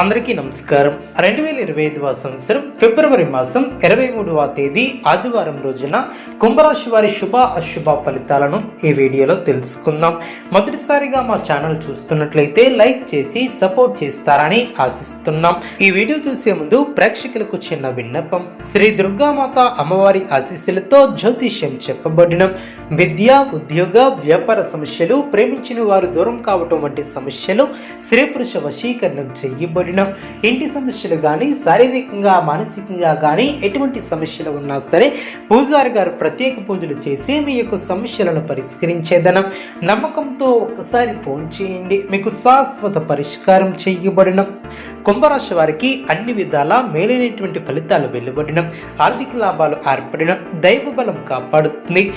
అందరికీ నమస్కారం. రెండు వేల ఇరవై ఐదవ సంవత్సరం ఫిబ్రవరి మాసం ఇరవై మూడవ తేదీ ఆదివారం రోజున కుంభరాశి వారి శుభ అశుభ ఫలితాలను ఈ వీడియోలో తెలుసుకుందాం. మొదటిసారిగా మా ఛానల్ చూస్తున్నట్లయితే లైక్ చేసి సపోర్ట్ చేస్తారని ఆశిస్తున్నాం. ఈ వీడియో చూసే ముందు ప్రేక్షకులకు చిన్న విన్నపం. శ్రీ దుర్గామాత అమ్మవారి ఆశీస్సులతో జ్యోతిష్యం చెప్పబడిన. విద్య ఉద్యోగ వ్యాపార సమస్యలు ప్రేమించిన వారు దూరం కావటం వంటి సమస్యలు స్త్రీ పురుష వశీకరణం చేయబడిన ఇంటి సమస్యలు కానీ శారీరకంగా మానసికంగా కానీ ఎటువంటి సమస్యలు ఉన్నా సరే పూజారి గారు ప్రత్యేక పూజలు చేసి మీ యొక్క సమస్యలను పరిష్కరించేదనం. నమ్మకంతో ఒక్కసారి ఫోన్ చేయండి. మీకు శాశ్వత పరిష్కారం చేయబడిన కుంభరాశి వారికి అన్ని విధాల మేలైనటువంటి ఫలితాలు వెలువడిన ఆర్థిక లాభాలు ఏర్పడిన దైవ బలం కాపాడుతుంది.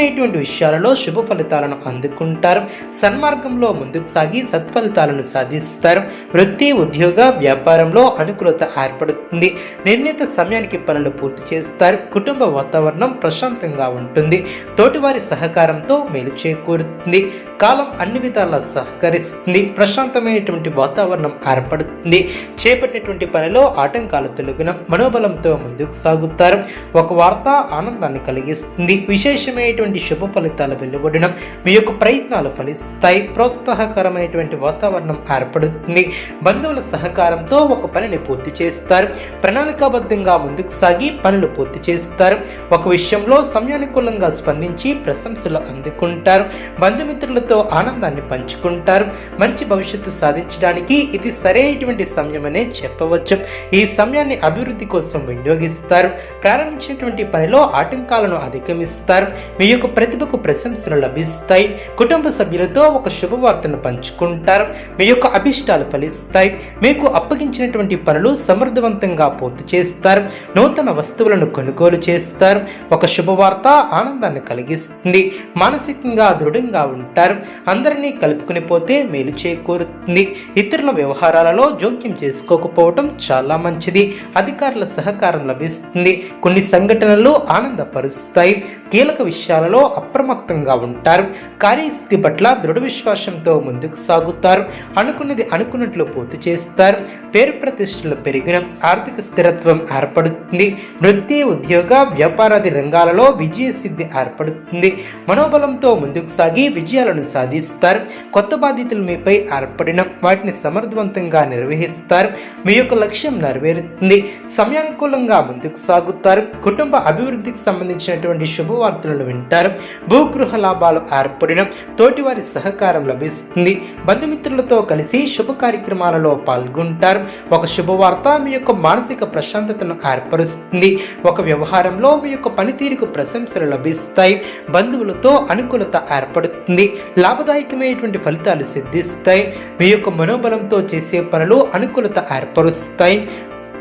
ముఖ్యమైనటువంటి విషయాలలో శుభ ఫలితాలను అందుకుంటారు. సన్మార్గంలో ముందుకు సాగి సత్ఫలితాలను సాధిస్తారు. వృత్తి ఉద్యోగ వ్యాపారంలో అనుకూలత ఏర్పడుతుంది. నిర్ణీత సమయానికి పనులు పూర్తి చేస్తారు. కుటుంబ వాతావరణం ప్రశాంతంగా ఉంటుంది. తోటివారి సహకారంతో మేలు చేకూరుతుంది. కాలం అన్ని విధాలా సహకరిస్తుంది. ప్రశాంతమైనటువంటి వాతావరణం ఏర్పడుతుంది. చేపట్టినటువంటి పనిలో ఆటంకాలు తొలగిన మనోబలంతో ముందుకు సాగుతారు. ఒక వార్త ఆనందాన్ని కలిగిస్తుంది. విశేషమైనటువంటి శుభ ఫలితాలు వెలువడడం మీ యొక్క ప్రయత్నాలు ఫలిస్తాయి. ప్రోత్సాహకరమైనటువంటి వాతావరణం ఏర్పడుతుంది. బంధువుల సహకారంతో ఒక పనిని పూర్తి చేస్తారు. ప్రణాళికాబద్ధంగా ముందుకు సాగి పనులు పూర్తి చేస్తారు. ఒక విషయంలో సమయానుకూలంగా స్పందించి ప్రశంసలు అందుకుంటారు. బంధుమిత్రులతో ఆనందాన్ని పంచుకుంటారు. మంచి భవిష్యత్తు సాధించడానికి ఇది సరైనటువంటి సమయమనే చెప్పవచ్చు. ఈ సమయాన్ని అభివృద్ధి కోసం వినియోగిస్తారు. ప్రారంభించినటువంటి పనిలో ఆటంకాలను అధిగమిస్తారు. మీ యొక్క ప్రతిభకు ప్రశంసలు లభిస్తాయి. కుటుంబ సభ్యులతో ఒక శుభవార్తను పంచుకుంటారు. మీ యొక్క అభిష్టాలు ఫలిస్తాయి. మీకు అప్పగించినటువంటి పనులు సమర్థవంతంగా పూర్తి చేస్తారు. నూతన వస్తువులను కొనుగోలు చేస్తారు. ఒక శుభవార్త ఆనందాన్ని కలిగిస్తుంది. మానసికంగా దృఢంగా ఉంటారు. అందరినీ కలుపుకుని పోతే మేలు చేకూరుతుంది. ఇతరుల వ్యవహారాలలో జోక్యం చేసుకోకపోవటం చాలా మంచిది. అధికారుల సహకారం లభిస్తుంది. కొన్ని సంఘటనలు ఆనందపరుస్తాయి. కీలక విషయాలలో అప్రమత్తంగా ఉంటారు. కార్యస్థితి పట్ల దృఢ విశ్వాసంతో ముందుకు సాగుతారు. అనుకున్నది అనుకున్నట్లు పూర్తి చేస్తారు. పేరు ప్రతిష్టలు పెరిగిన ఆర్థిక స్థిరత్వం ఏర్పడుతుంది. వృత్తి ఉద్యోగ వ్యాపారాది రంగాలలో విజయ సిద్ధి ఏర్పడుతుంది. మనోబలంతో ముందుకు సాగి విజయాలను సాధిస్తారు. కొత్త బాధ్యతలు మీపై ఏర్పడిన వాటిని సమర్థవంతంగా నిర్వహిస్తారు. మీ యొక్క లక్ష్యం నెరవేరుతుంది. సమయానుకూలంగా ముందుకు సాగుతారు. కుటుంబ అభివృద్ధికి సంబంధించినటువంటి శుభవార్తలను వింటారు. భూగృహ లాభాలు ఏర్పడిన తోటివారి సహకారం లభిస్తుంది. బంధుమిత్రులతో కలిసి శుభ కార్యక్రమాలలో పాల్గొంటారు. ఒక శుభవార్త మీ యొక్క మానసిక ప్రశాంతతను ఏర్పరుస్తుంది. ఒక వ్యవహారంలో మీ యొక్క పనితీరుకు ప్రశంసలు లభిస్తాయి. బంధువులతో అనుకూలత ఏర్పడుతుంది. లాభదాయకమైనటువంటి ఫలితాలు సిద్ధిస్తాయి. మీ యొక్క మనోబలంతో చేసే పనులు అనుకూలత ఏర్పరుస్తాయి.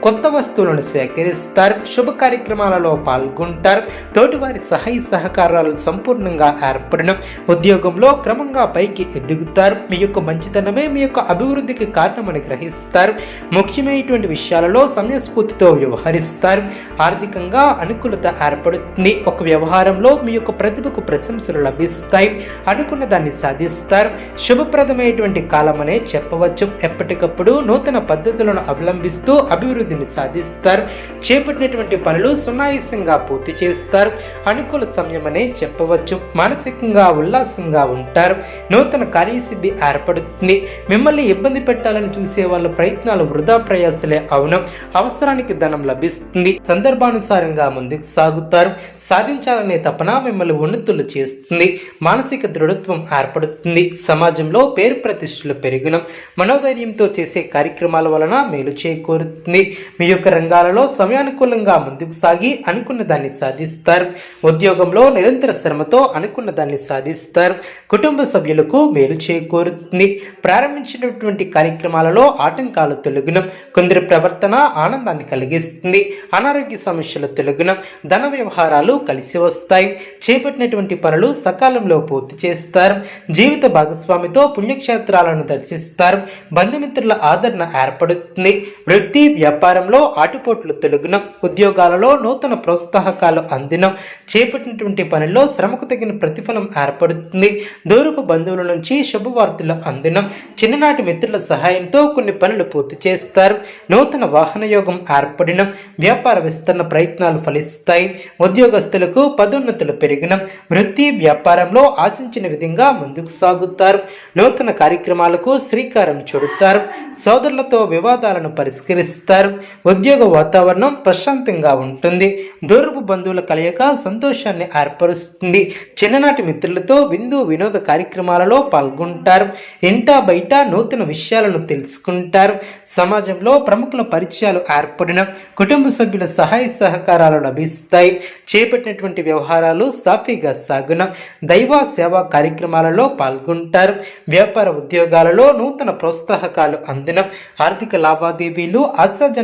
కొత్త వస్తువులను సేకరిస్తారు శుభ కార్యక్రమాలలో పాల్గొంటారు తోటివారి సహాయ సహకారాలు సంపూర్ణంగా ఏర్పడడం ఉద్యోగంలో క్రమంగా పైకి ఎదుగుతారు. మీ యొక్క మంచితనమే మీ యొక్క అభివృద్ధికి కారణమని గ్రహిస్తారు. ముఖ్యమైనటువంటి విషయాలలో సమయస్ఫూర్తితో వ్యవహరిస్తారు. ఆర్థికంగా అనుకూలత ఏర్పడుతుంది. ఒక వ్యవహారంలో మీ యొక్క ప్రతిభకు ప్రశంసలు లభిస్తాయి. అనుకున్న దాన్ని సాధిస్తారు. శుభప్రదమైనటువంటి కాలమనే చెప్పవచ్చు. ఎప్పటికప్పుడు నూతన పద్ధతులను అవలంబిస్తూ అభివృద్ధి అభివృద్ధిని సాధిస్తారు. చేపట్టినటువంటి పనులు సునాయాసంగా పూర్తి చేస్తారు. అనుకూల సమయమనే చెప్పవచ్చు. మానసికంగా ఉల్లాసంగా ఉంటారు. నూతన కార్యసిద్ధి ఏర్పడుతుంది. మిమ్మల్ని ఇబ్బంది పెట్టాలని చూసే వాళ్ళ ప్రయత్నాలు వృధా ప్రయాసలే అవును. అవసరానికి ధనం లభిస్తుంది. సందర్భానుసారంగా ముందుకు సాగుతారు. సాధించాలనే తపన మిమ్మల్ని ఉన్నతులు చేస్తుంది. మానసిక దృఢత్వం ఏర్పడుతుంది. సమాజంలో పేరు ప్రతిష్టలు పెరిగిన మనోధైర్యంతో చేసే కార్యక్రమాల వలన మేలు చేకూరుతుంది. మీ యొక్క రంగాలలో సమయానుకూలంగా ముందుకు సాగి అనుకున్న దాన్ని సాధిస్తారు. ఉద్యోగంలో నిరంతర శ్రమతో అనుకున్న దాన్ని సాధిస్తారు. కుటుంబ సభ్యులకు మేలు చేకూరుతుంది. ప్రారంభించినటువంటి కార్యక్రమాలలో ఆటంకాలు తొలగినం. కొందరి ప్రవర్తన ఆనందాన్ని కలిగిస్తుంది. అనారోగ్య సమస్యలు తొలగినం. ధన వ్యవహారాలు కలిసి వస్తాయి. చేపట్టినటువంటి పనులు సకాలంలో పూర్తి చేస్తారు. జీవిత భాగస్వామితో పుణ్యక్షేత్రాలను దర్శిస్తారు. బంధుమిత్రుల ఆదరణ ఏర్పడుతుంది. వృత్తి వ్యాపార వ్యాపారంలో ఆటుపోట్లు తొలగిన. ఉద్యోగాలలో నూతన ప్రోత్సాహకాలు అందిన. చేపట్టినటువంటి పనిలో శ్రమకు తగిన ప్రతిఫలం ఏర్పడుతుంది. దూరపు బంధువుల నుంచి శుభవార్తలు అందిన. చిన్ననాటి మిత్రుల సహాయంతో కొన్ని పనులు పూర్తి చేస్తారు. నూతన వాహన యోగం ఏర్పడిన. వ్యాపార విస్తరణ ప్రయత్నాలు ఫలిస్తాయి. ఉద్యోగస్తులకు పదోన్నతులు పెరిగిన. వృత్తి వ్యాపారంలో ఆశించిన విధంగా ముందుకు సాగుతారు. నూతన కార్యక్రమాలకు శ్రీకారం చుడతారు. సోదరులతో వివాదాలను పరిష్కరిస్తారు. ఉద్యోగ వాతావరణం ప్రశాంతంగా ఉంటుంది. దూరపు బంధువుల కలయిక సంతోషాన్ని ఏర్పరుస్తుంది. చిన్ననాటి మిత్రులతో విందు వినోద కార్యక్రమాలలో పాల్గొంటారు. ఇంటా బయట నూతన విషయాలను తెలుసుకుంటారు. సమాజంలో ప్రముఖుల పరిచయాలు ఏర్పడిన కుటుంబ సభ్యుల సహాయ సహకారాలు లభిస్తాయి. చేపట్టినటువంటి వ్యవహారాలు సాఫీగా సాగున దైవ సేవా కార్యక్రమాలలో పాల్గొంటారు. వ్యాపార ఉద్యోగాలలో నూతన ప్రోత్సాహకాలు అందిన ఆర్థిక లావాదేవీలు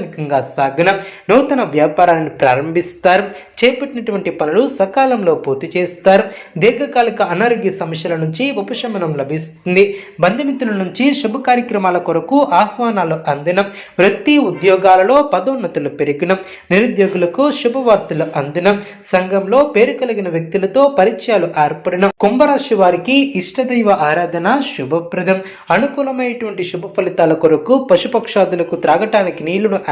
తాత్కాలికంగా సాగున నూతన వ్యాపారాన్ని ప్రారంభిస్తారు. చేపట్టినటువంటి పనులు సకాలంలో పూర్తి చేస్తారు. దీర్ఘకాలిక అనారోగ్య సమస్యల నుంచి ఉపశమనం లభిస్తుంది. బంధుమిత్రుల నుంచి శుభ కార్యక్రమాల కొరకు ఆహ్వానాలు అందినం. వృత్తి ఉద్యోగాలలో పదోన్నతులు పెరిగిన. నిరుద్యోగులకు శుభవార్తలు అందినం. సంఘంలో పేరు కలిగిన వ్యక్తులతో పరిచయాలు ఏర్పడిన. కుంభరాశి వారికి ఇష్టదైవ ఆరాధన శుభప్రదం. అనుకూలమైనటువంటి శుభ ఫలితాల కొరకు పశుపక్షాదులకు త్రాగటానికి నీళ్ళను